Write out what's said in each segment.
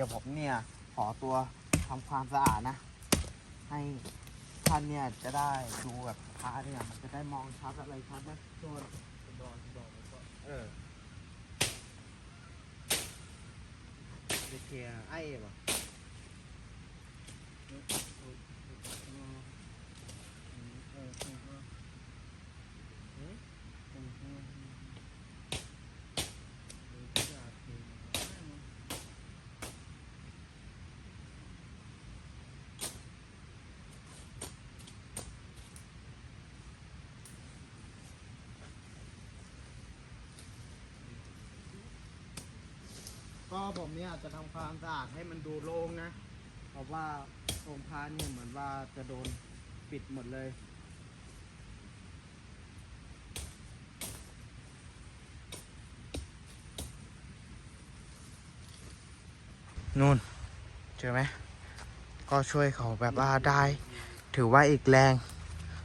ดี๋ยวผมเนี่ยขอตัวทำความสะอาดนะ ให้ท่านเนี่ยจะได้ดูแบบพระเนี่ยมันจะได้มองชัดอะไรชัดนะโดนโดนโดนก็เออไปเคลียร์ไอ้ป่ะ ก็ผมเนี่ยจะทำความสะอาดให้มันดูโล่งนะ เพราะว่าองค์พระเนี่ยเหมือนว่าจะโดนปิดหมดเลย นู่น เจอไหม ก็ช่วยเขาแบบว่าได้ ถือว่าอีกแรง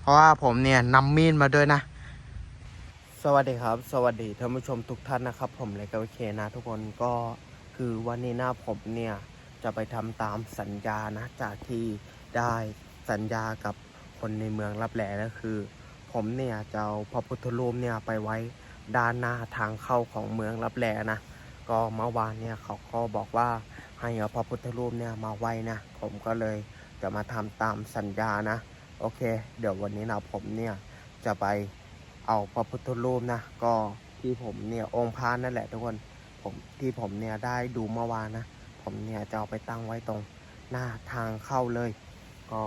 เพราะว่าผมเนี่ยนำมีดมาด้วยนะสวัสดีครับ สวัสดีท่านผู้ชมทุกท่านนะครับ ผมเลยก็โอเคนะทุกคนก็ คือวันนี้นะผมเนี่ย จะไปทำตามสัญญานะ จากที่ได้สัญญากับคนในเมืองรับแลนะคือ ผมเนี่ยจะเอาพระพุทธรูปเนี่ยไปไว้ด้านหน้าทางเข้าของเมืองรับแลนะ ก็เมื่อวานเนี่ยเขาก็บอกว่าให้เอาพระพุทธรูปเนี่ยมาไว้นะ ผมก็เลยจะมาทำตามสัญญานะ โอเค เดี๋ยววันนี้นะผมเนี่ยจะไปเอาพระพุทธรูปนะ ก็ที่ผมเนี่ยองค์พระนั่นแหละทุกคน ผมที่ผมเนี่ยได้ดูเมื่อวานนะ ผมเนี่ยจะเอาไปตั้งไว้ตรงหน้าทางเข้าเลย ก็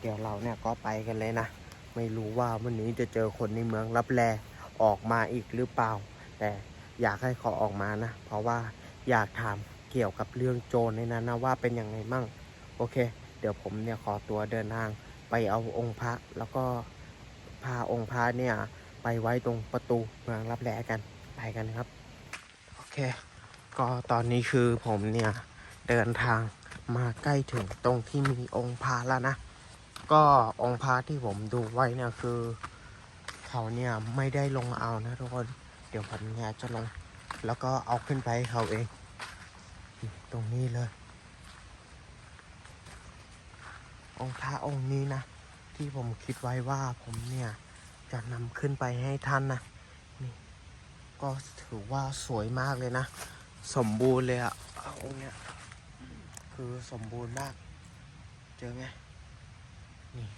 เดี๋ยวเราเนี่ยก็ไปกันเลยนะ ไม่รู้ว่าวันนี้จะเจอคนในเมืองรับแลออกมาอีกหรือเปล่า แต่อยากให้เขาออกมานะ เพราะว่าอยากถามเกี่ยวกับเรื่องโจรในนั้นนะว่าเป็นยังไงมั่ง โอเค เดี๋ยวผมเนี่ยขอตัวเดินทางไปเอาองค์พระแล้วก็พาองค์พระเนี่ยไปไว้ตรงประตูเมืองรับแลกันไปกันครับ เค ก็ตอนนี้คือผมเนี่ย เดินทางมาใกล้ถึงตรงที่มีองค์พระแล้วนะ ก็องค์พระที่ผมดูไว้เนี่ยคือเขาเนี่ยไม่ได้ลงมาเอานะทุกคน เดี๋ยวผมเนี่ยจะลง แล้วก็เอาขึ้นไปให้เขาเอง ตรงนี้เลย องค์พระองค์นี้นะ ที่ผมคิดไว้ว่าผมเนี่ยจะนำขึ้นไปให้ท่านนะ ก็ถือว่าสวยมากเลยนะ สมบูรณ์เลยอะองค์เนี้ยคือสมบูรณ์มาก เจอไหมนี่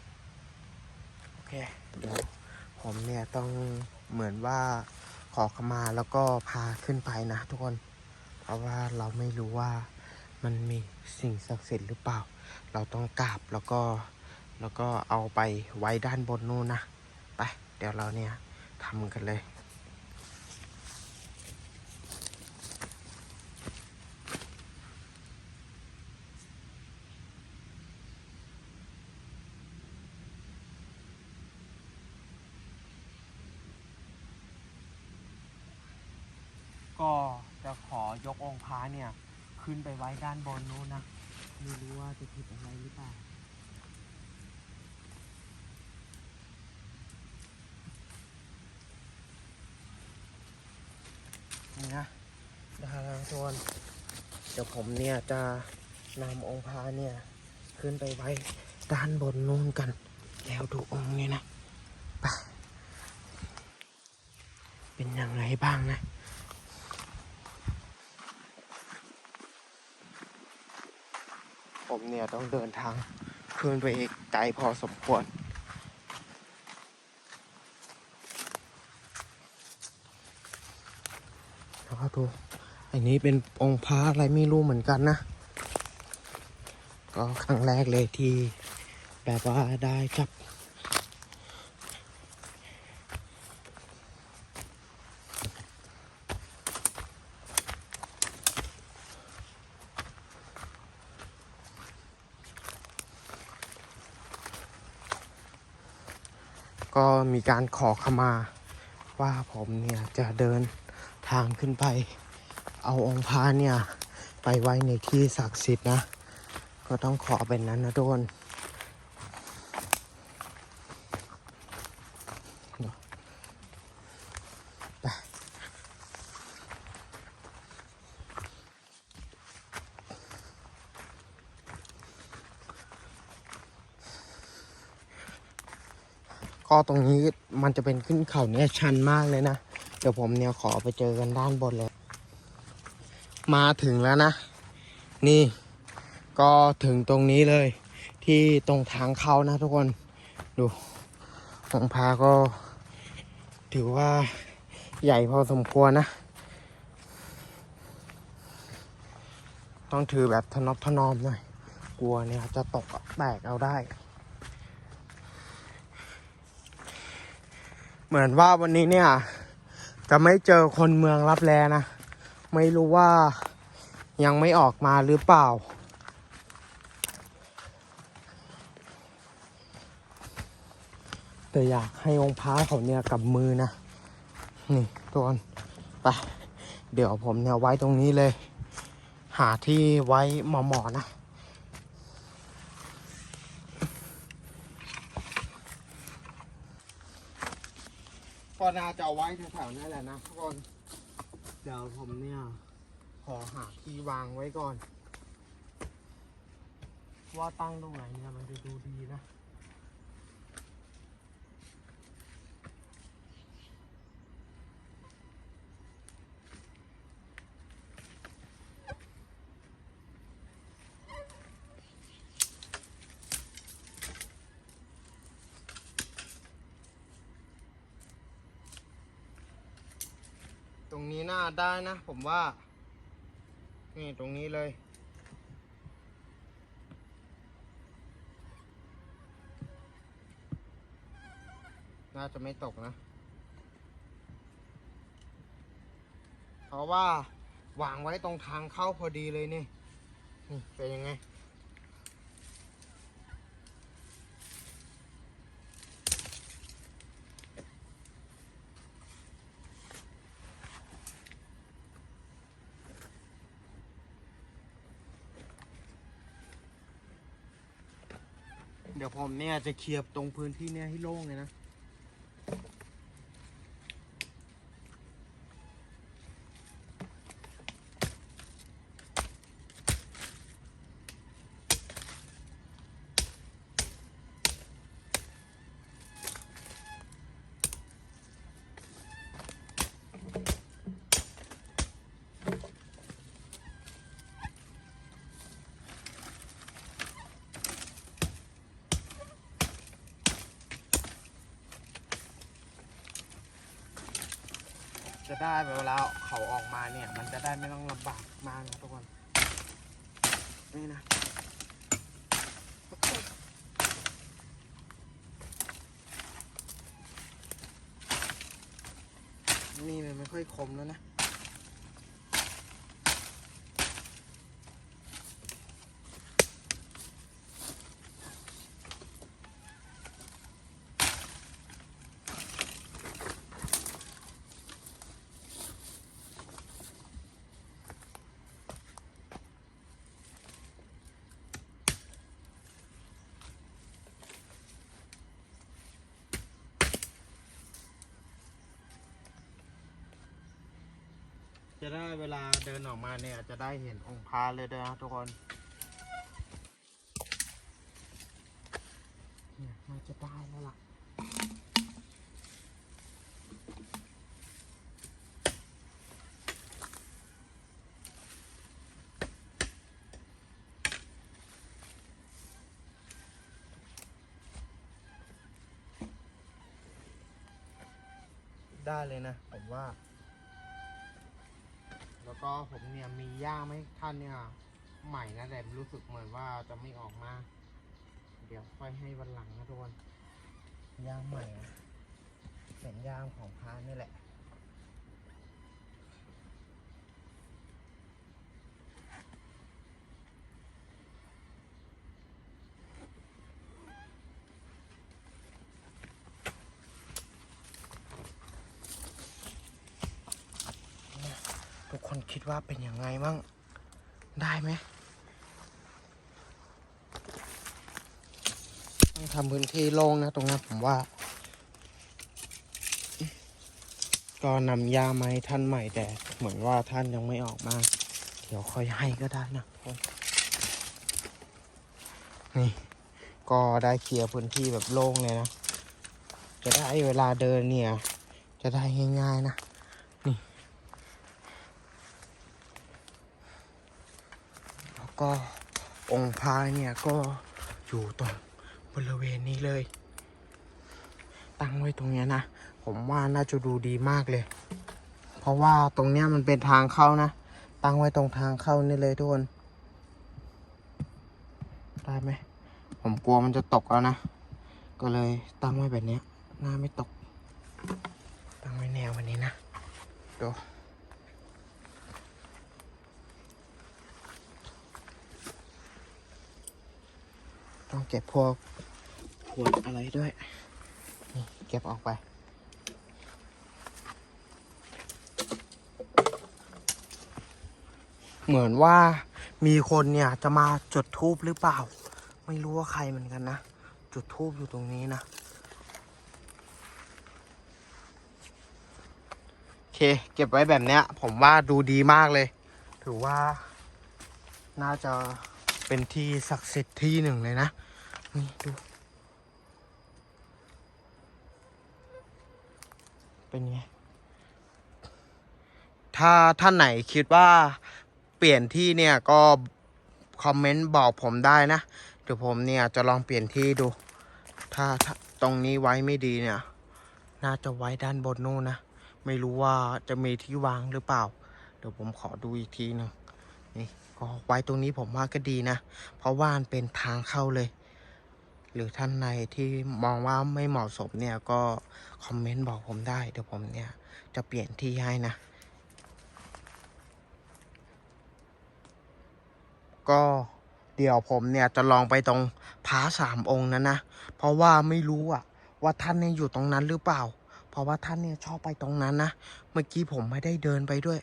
โอเค เดี๋ยวผมเนี่ยต้องเหมือนว่าขอขมาแล้วก็พาขึ้นไปนะทุกคน เพราะว่าเราไม่รู้ว่ามันมีสิ่งศักดิ์สิทธิ์หรือเปล่า เราต้องกราบแล้วก็แล้วก็เอาไปไว้ด้านบนนู่นนะ ไป เดี๋ยวเราเนี่ยทำกันเลย ก็จะขอยกองค์พระเนี่ย ขึ้นไปไว้ด้านบนนู้นนะ ไม่รู้ว่าจะผิดอะไรหรือเปล่านี่นะดาราโซนเดี๋ยวผมเนี่ยจะนำองค์พระเนี่ย ขึ้นไปไว้ด้านบนนู้นกัน แล้วดูองค์นี้นะ ไป เป็นยังไงบ้างนะ ผมเนี่ย ต้องเดินทางขึ้นไปอีกไกลพอสมควร แล้วก็ดูอันนี้เป็นองค์พระอะไรไม่รู้เหมือนกันนะ ก็ครั้งแรกเลยที่แบบว่าได้จับ การขอขมา ว่าผมเนี่ยจะเดินทางขึ้นไป เอาองค์พระเนี่ย ไปไว้ในที่ศักดิ์สิทธิ์นะ ก็ต้องขอเป็นนั้นนะทุกคนเดี๋ยวไป ก็ตรงนี้มันจะเป็นขึ้นเขาเนี่ยชันมากเลยนะ เดี๋ยวผมเนี่ยขอไปเจอกันด้านบนเลย มาถึงแล้วนะ นี่ ก็ถึงตรงนี้เลย ที่ตรงทางเข้านะทุกคน ดูของพาก็ถือว่าใหญ่พอสมควรนะ ต้องถือแบบทนอบทนอมหน่อย กลัวเนี่ยจะตกแตกเอาได้ เหมือนว่าวันนี้เนี่ย จะไม่เจอคนเมืองรับแลนะ ไม่รู้ว่ายังไม่ออกมาหรือเปล่า แต่อยากให้องค์พระเขาเนี่ยกับมือนะ นี่ตัวนไปเดี๋ยวผมเนี่ยไว้ตรงนี้เลย หาที่ไว้หมอๆนะ ก็น่าจะเอาไว้แถวๆนั่นแหละนะทุกคนเดี๋ยวผมเนี่ยขอหาที่วางไว้ก่อน ว่าตั้งตรงไหนเนี่ยมันจะดูดีนะ รงนี้น่าได้นะ ผมว่า นี่ตรงนี้เลย น่าจะไม่ตกนะ เพราะว่าวางไว้ตรงทางเข้าพอดีเลยนี่ นี่เป็นยังไง เดี๋ยวผมเนี่ยจะเคลียบตรงพื้นที่เนี่ยให้โล่งเลยนะได้เวลาเขาออกมา เนี่ย มันจะได้ไม่ต้องลำบากมากนะทุกคนนี่นะนี่มันไม่ค่อยคมแล้วนะ จะได้เวลาเดินออกมาเนี่ยจะได้เห็นองค์พระเลยด้วยนะทุกคนเนี่ยมันจะได้แล้วล่ะได้เลยนะผมว่า แล้วก็ผมเนี่ยมีย่างไม่ท่านเนี่ยใหม่นะแต่รู้สึกเหมือนว่าจะไม่ออกมา เดี๋ยวค่อยให้วันหลังนะทุกคนย่างใหม่เป็นย่างของพานนี่แหละ ทุก คิดว่าเป็นยังไงบ้างได้ไหมต้องทำพื้นที่โล่งนะตรงนั้นผมว่า ก็นำยาไม้ท่านใหม่แต่เหมือนว่าท่านยังไม่ออกมา เดี๋ยวค่อยให้ก็ได้นะคนนี่ ก็ได้เคลียร์พื้นที่แบบโล่งเลยนะ จะได้เวลาเดินเนี่ย จะได้ง่ายๆนะ นี่ แล้ว ก็องค์พระเนี่ยก็อยู่ตรงบริเวณนี้เลย ตั้งไว้ตรงนี้นะ ผมว่าน่าจะดูดีมากเลย เพราะว่าตรงเนี้ยมันเป็นทางเข้านะ ตั้งไว้ตรงทางเข้านี่เลยทุกคนได้ไหมผมกลัวมันจะตกแล้วนะ ก็เลยตั้งไว้แบบนี้หน้าไม่ตก ตั้งไว้แนววันนี้นะดู ต้องเก็บพวกขวดอะไรด้วย นี่เก็บออกไป เหมือนว่ามีคนเนี่ยจะมาจุดทูบหรือเปล่า ไม่รู้ว่าใครเหมือนกันนะ จุดทูบอยู่ตรงนี้นะ โอเค เก็บไว้แบบเนี้ย ผมว่าดูดีมากเลย ถือว่าน่าจะ เป็นที่ศักดิ์สิทธิ์ที่หนึ่งเลยนะ นี่ดู เป็นไง ถ้าท่านไหนคิดว่าเปลี่ยนที่เนี่ยก็คอมเมนต์บอกผมได้นะ เดี๋ยวผมเนี่ยจะลองเปลี่ยนที่ดู ถ้าถ้าตรงนี้ไว้ไม่ดีเนี่ย น่าจะไว้ด้านบนนู่นนะ ไม่รู้ว่าจะมีที่วางหรือเปล่า เดี๋ยวผมขอดูอีกทีหนึงนี่ ก็ไว้ตรงนี้ผมว่าก็ดีนะ เพราะว่านเป็นทางเข้าเลย หรือท่านในที่มองว่าไม่เหมาะสมเนี่ยก็คอมเมนต์บอกผมได้เดี๋ยวผมเนี่ยจะเปลี่ยนที่ให้นะ ก็เดี๋ยวผมเนี่ยจะลองไปตรงพระสามองค์นั้นนะ เพราะว่าไม่รู้อะว่าท่านเนี่ยอยู่ตรงนั้นหรือเปล่า เพราะว่าท่านเนี่ยชอบไปตรงนั้นนะ เมื่อกี้ผมไม่ได้เดินไปด้วย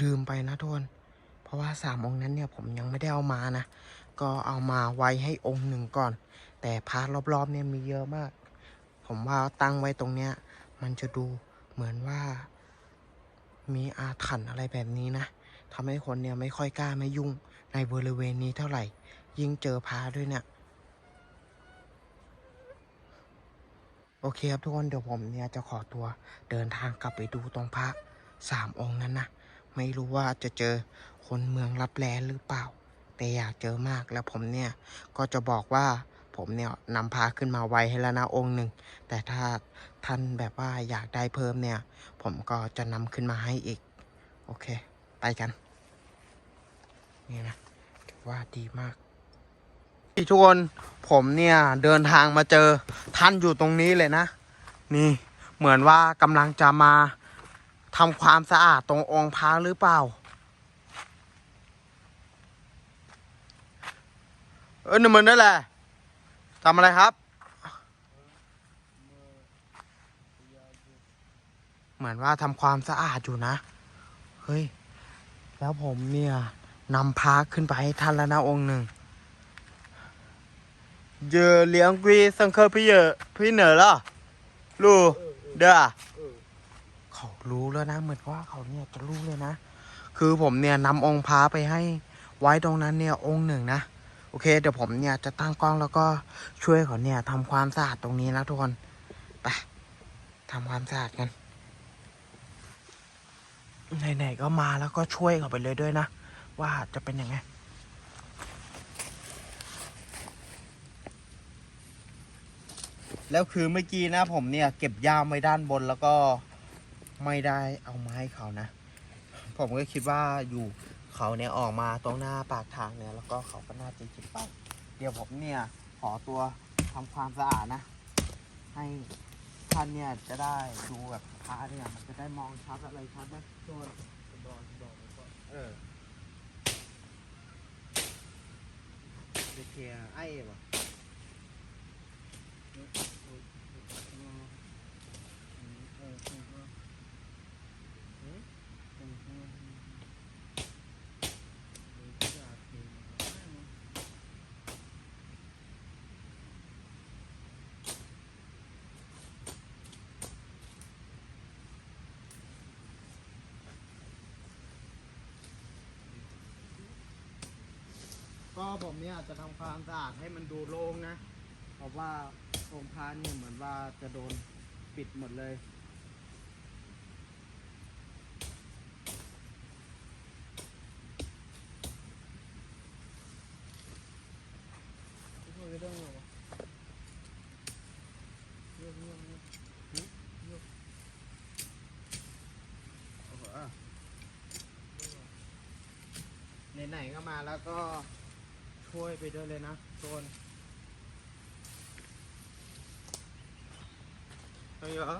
ลืมไปนะทุกคนะว่าสามองค์นั้นเนี่ยผมยังไม่ได้เอามานะ ก็เอามาไว้ให้องค์หนึ่งก่อน แต่พระรอบๆเนี่ยมีเยอะมาก ผมว่าตั้งไว้ตรงเนี้ย มันจะดูเหมือนว่า มีอาถรรพ์อะไรแบบนี้นะทำให้คนเนี่ยไม่ค่อยกล้าไม่ยุ่งในบริเวณนี้เท่าไหร่ ยิ่งเจอพระด้วยเนี่ยโอเคครับทุกคนเดี๋ยวผมเนี่ยจะขอตัวเดินทางกลับไปดูตรงพระสามองค์นั้นนะ ไม่รู้ว่าจะเจอคนเมืองรับแลหรือเปล่า แต่อยากเจอมากแล้วผมเนี่ย ก็จะบอกว่าผมเนี่ยนำพาขึ้นมาไว้ให้แล้วนะองค์หนึ่ง แต่ถ้าท่านแบบว่าอยากได้เพิ่มเนี่ย ผมก็จะนำขึ้นมาให้อีก โอเค ไปกัน นี่นะถือว่าดีมากทุกคนผมเนี่ยเดินทางมาเจอท่านอยู่ตรงนี้เลยนะ นี่เหมือนว่ากำลังจะมา ทำความสะอาดตรงองค์พระหรือเปล่า เออหนึ่งมือนั่นแหละทำอะไรครับ เหมือนว่าทำความสะอาดอยู่นะ เฮ้ย แล้วผมเนี่ยนำพาขึ้นไปให้ท่านแล้วนะองค์หนึ่งเยอเลี้ยงกีสังเคอพี่เยอะพี่เหนือเหรอรู้เด้อ เขารู้แล้วนะเหมือนว่าเขาเนี่ยจะรู้เลยนะ คือผมเนี่ยนำองค์พระไปให้ไว้ตรงนั้นเนี่ยองค์หนึ่งนะโอเค เดี๋ยวผมเนี่ยจะตั้งกล้องแล้วก็ช่วยเขาเนี่ยทำความสะอาดตรงนี้นะทุกคนไปทำความสะอาดกันไหนๆก็มาแล้วก็ช่วยเขาไปเลยด้วยนะ ว่าจะเป็นยังไงแล้วคือเมื่อกี้นะผมเนี่ยเก็บย่ามไว้ด้านบนแล้วก็ ไม่ได้เอามาให้เขานะ ผมก็คิดว่าอยู่เขาเนี่ยออกมาตรงหน้าปากทางเนี่ย แล้วก็เขาก็น่าจะจิบไปเดี๋ยวผมเนี่ยขอตัวทำความสะอาดนะ ให้ท่านเนี่ยจะได้ดูแบบพระเนี่ยมันจะได้มองชัดอะไรชัดนะโดนเออเดเคลียไอ้เอ๋วะ ก็ผมเนี่ยจะทำความสะอาดให้มันดูโล่งนะ เพราะว่าองค์พระเนี่ยเหมือนว่าจะโดนปิดหมดเลยไหนๆก็มาแล้วก็ ช่วยไปด้วยเลยนะโซนเอาเหรอ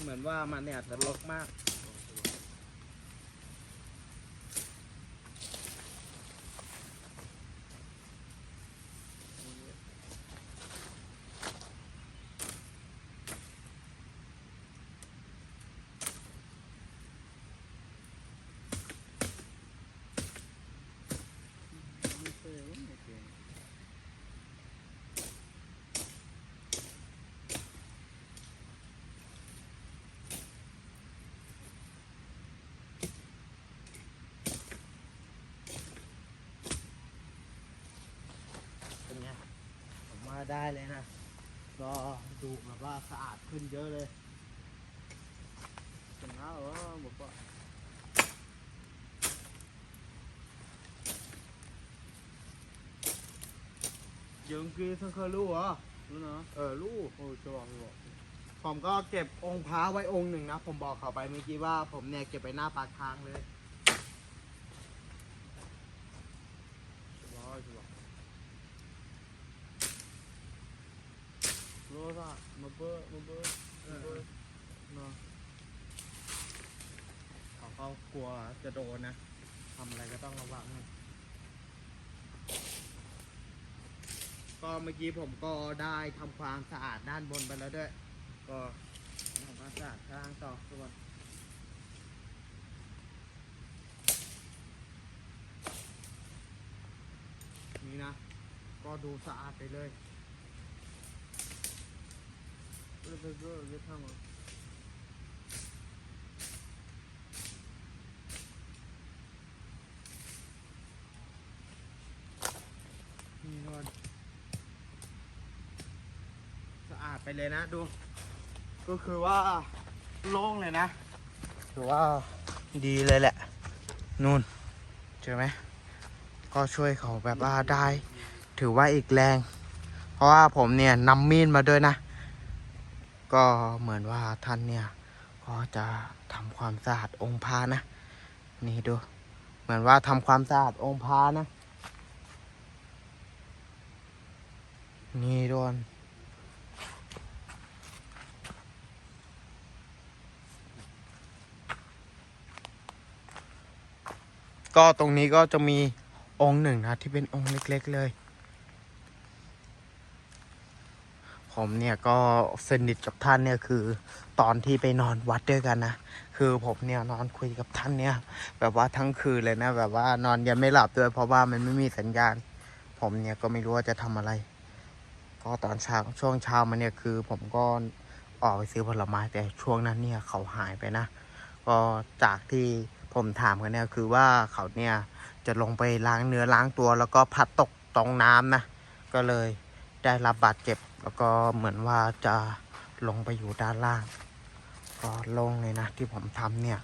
เหมือนว่ามันเนี่ยจะลกมาก เป็นไงผมว่า ได้เลยนะ ก็ดูแบบว่าสะอาดขึ้นเยอะเลย Quần áo ở một bọn Dương kia thân khơ lưu à? Đúng hả? เออลูก Ôi cho bọn bọn ผมก็เก็บองค์พระไว้องค์หนึ่งนะ ผมบอกเขาไปเมื่อกี้ว่าผมเนี่ยเก็บไปหน้าปากทางเลย ra Một bơ Một bơ Một bơ Nó เขาก็กลัวจะโดนนะทำอะไรก็ต้องระวังนะก็เมื่อกี้ผมก็ได้ทำความสะอาดด้านบนไปแล้วด้วย ก็ทำความสะอาดข้างล่างต่อทุกคนนี่นะ ก็ดูสะอาดไปเลย Ôi bơ bơ Biết thăm นี่นอนสะอาดไปเลยนะดู ก็คือว่าโล่งเลยนะถือว่าดีเลยแหละ นู่น เจอไหม ก็ช่วยเขาแบบว่าได้ ถือว่าอีกแรง เพราะว่าผมเนี่ยนำมีดมาด้วยนะ ก็เหมือนว่าท่านเนี่ย ก็จะทำความสะอาดองค์พระนะ นี่ดู เหมือนว่าทำความสะอาดองค์พระนะ นี่โดนก็ตรงนี้ก็จะมีองค์หนึ่งนะที่เป็นองค์เล็ก ๆ เลย ผมเนี่ยก็สนิทกับท่านเนี่ยคือตอนที่ไปนอนวัดด้วยกันนะคือผมเนี่ยนอนคุยกับท่านเนี่ย แบบว่าทั้งคืนเลยนะ แบบว่านอนยังไม่หลับด้วยเพราะว่ามันไม่มีสัญญาณ ผมเนี่ยก็ไม่รู้ว่าจะทำอะไร ก็ตอนเช้าช่วงเช้ามาเนี่ยคือ ผมก็ออกไปซื้อผลไม้แต่ช่วงนั้นเนี่ยเขาหายไปนะ ก็จากที่ผมถามกันเนี่ยคือว่าเขาเนี่ยจะลงไปล้างเนื้อล้างตัวแล้วก็พัดตกตรงน้ำนะ ก็เลย ได้รับบาดเจ็บ แล้วก็เหมือนว่าจะลงไปอยู่ด้านล่าง ก็โล่งเลยนะที่ผมทำเนี่ย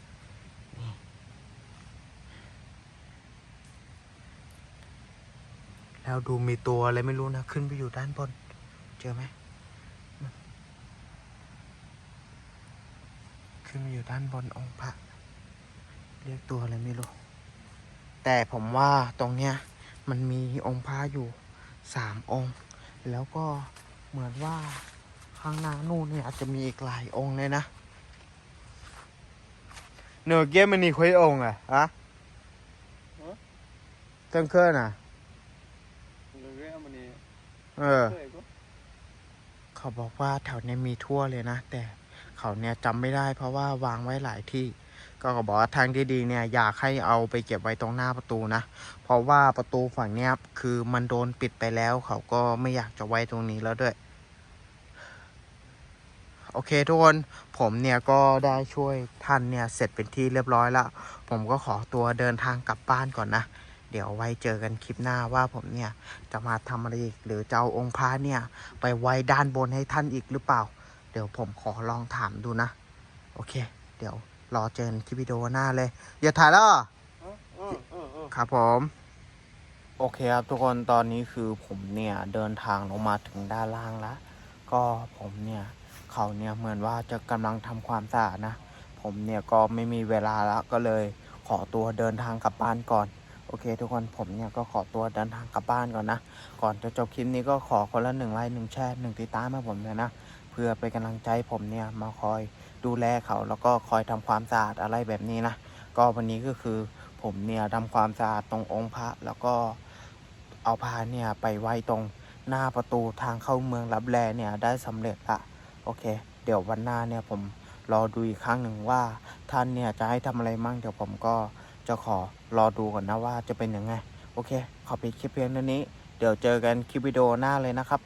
แล้วดูมีตัวอะไรไม่รู้นะ ขึ้นไปอยู่ด้านบน เจอไหมขึ้นไปอยู่ด้านบนองค์พระเรียกตัวอะไรไม่รู้ แต่ผมว่าตรงเนี้ยมันมีองค์พระอยู่สามองค์ แล้วก็เหมือนว่าข้างหน้านู่นเนี่ยอาจจะมีอีกหลายองค์เลยนะเนื้อเกี้ยมันนี่คุยองค์อะฮะฮะเติ้งเคลื่อนอะ Người ghé mà nè เออ Thế có เขาบอกว่าแถวเนี้ยมีทั่วเลยนะ แต่เขาเนี่ยจำไม่ได้เพราะว่าวางไว้หลายที่ ก็บอกว่าทางที่ดีเนี่ยอยากให้เอาไปเก็บไว้ตรงหน้าประตูนะ เพราะว่าประตูฝั่งเนี้ยคือมันโดนปิดไปแล้วเขาก็ไม่อยากจะไว้ตรงนี้แล้วด้วย โอเคทุกคน ผมเนี่ยก็ได้ช่วยท่านเนี่ยเสร็จเป็นที่เรียบร้อยแล้วผมก็ขอตัวเดินทางกลับบ้านก่อนนะ เดี๋ยวไว้เจอกันคลิปหน้าว่าผมเนี่ยจะมาทำอะไรอีกหรือจะเอาองค์พระเนี่ย ไปไว้ด้านบนให้ท่านอีกหรือเปล่า เดี๋ยวผมขอลองถามดูนะ โอเค เดี๋ยว รอเจอกันคลิปวิดีโอหน้าเลย อย่าถ่ายแล้วเหรอเออเออเออเออครับผม โอเคครับทุกคนตอนนี้คือผมเนี่ยเดินทางลงมาถึงด้านล่างแล้ว ก็ผมเนี่ยเขาเนี่ยเหมือนว่าจะกำลังทำความสะอาดนะ ผมเนี่ยก็ไม่มีเวลาแล้วก็เลยขอตัวเดินทางกลับบ้านก่อน โอเค ทุกคนผมเนี่ยก็ขอตัวเดินทางกลับบ้านก่อนนะ ก่อนจะจบคลิปนี้ก็ขอคนละหนึ่งไลค์หนึ่งแชร์หนึ่งติดตามให้ผมเลยนะ เพื่อเป็นกำลังใจให้ผมเนี่ยมาคอย ดูแลเขาแล้วก็คอยทำความสะอาดอะไรแบบนี้นะก็วันนี้ก็คือผมเนี่ยทำความสะอาดตรงองค์พระแล้วก็เอาพาเนี่ยไปไว้ตรงหน้าประตูทางเข้าเมืองรับแลเนี่ยได้สำเร็จละโอเค เดี๋ยววันหน้าเนี่ยผมรอดูอีกครั้งหนึ่งว่าท่านเนี่ยจะให้ทำอะไรมั่งเดี๋ยวผมก็จะขอรอดูก่อนนะว่าจะเป็นยังไง โอเค ขอปิดคลิปเพียงเท่านี้ เดี๋ยวเจอกันคลิปวิดีโอหน้าเลยนะครับ